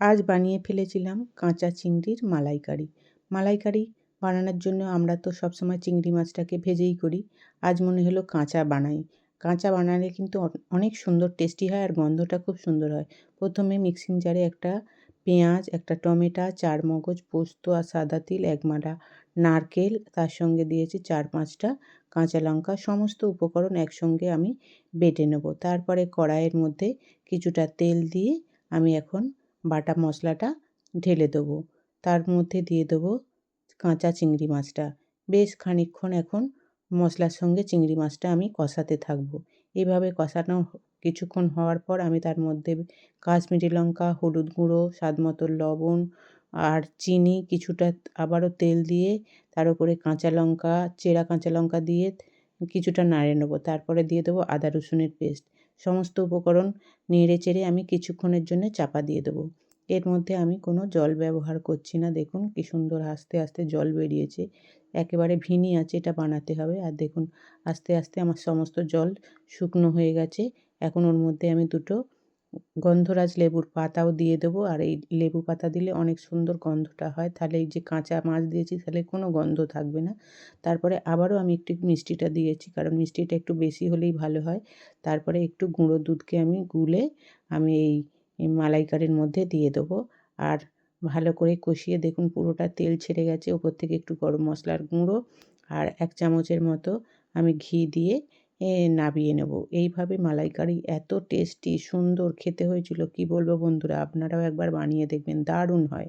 আজ বানিয়ে ফেলেছিলাম কাঁচা চিংড়ির মালাইকারি। মালাইকারি বানানোর জন্য আমরা তো সবসময় চিংড়ি মাছটাকে ভেজেই করি। আজ মনে হলো কাঁচা বানাই। কাঁচা বানালে কিন্তু অনেক সুন্দর টেস্টি হয় আর গন্ধটা খুব সুন্দর হয়। প্রথমে মিক্সিং জারে একটা পেঁয়াজ, একটা টমেটো, চার মগজ, পোস্ত আর সাদা তিল, এক মালা নারকেল, তার সঙ্গে দিয়েছি চার পাঁচটা কাঁচা লঙ্কা। সমস্ত উপকরণ একসঙ্গে আমি বেটে নেব। তারপরে কড়াইয়ের মধ্যে কিছুটা তেল দিয়ে আমি এখন বাটা মশলাটা ঢেলে দেবো। তার মধ্যে দিয়ে দেবো কাঁচা চিংড়ি মাছটা। বেশ খানিকক্ষণ এখন মশলার সঙ্গে চিংড়ি মাছটা আমি কষাতে থাকব। এভাবে কষানো কিছুক্ষণ হওয়ার পর আমি তার মধ্যে কাশ্মীরি লঙ্কা, হলুদ গুঁড়ো, স্বাদ মতো লবণ আর চিনি কিছুটা আবারও তেল দিয়ে তার উপরে কাঁচা লঙ্কা, চেরা কাঁচা লঙ্কা দিয়ে কিছুটা নাড়ে নেব। তারপরে দিয়ে দেবো আদা রসুনের পেস্ট। সমস্ত উপকরণ নেড়ে চেড়ে আমি কিছুক্ষণের জন্য চাপা দিয়ে দেবো। এর মধ্যে আমি কোনো জল ব্যবহার করছি না। দেখুন কি সুন্দর আস্তে আস্তে জল বেরিয়েছে। একেবারে ভিনি আছে এটা বানাতে হবে। আর দেখুন, আস্তে আস্তে আমার সমস্ত জল শুকনো হয়ে গেছে। এখন ওর মধ্যে আমি দুটো গন্ধরাজ লেবুর পাতাও দিয়ে দেবো। আর এই লেবু পাতা দিলে অনেক সুন্দর গন্ধটা হয়। তাহলে এই যে কাঁচা মাছ দিয়েছি, তাহলে কোনো গন্ধ থাকবে না। তারপরে আবারও আমি একটু মিষ্টিটা দিয়েছি, কারণ মিষ্টিটা একটু বেশি হলেই ভালো হয়। তারপরে একটু গুঁড়ো দুধকে আমি গুলে আমি এই মালাইকারির মধ্যে দিয়ে দেবো। আর ভালো করে কষিয়ে দেখুন, পুরোটা তেল ছেড়ে গেছে। ওপর থেকে একটু গরম মশলার গুঁড়ো আর এক চামচের মতো আমি ঘি দিয়ে নাবিয়ে নেব। এইভাবে মালাইকারি এত টেস্টি, সুন্দর, খেতে হয়েছিল, কি বলব বন্ধুরা? আপনারাও একবার বানিয়ে দেখবেন, দারুণ হয়।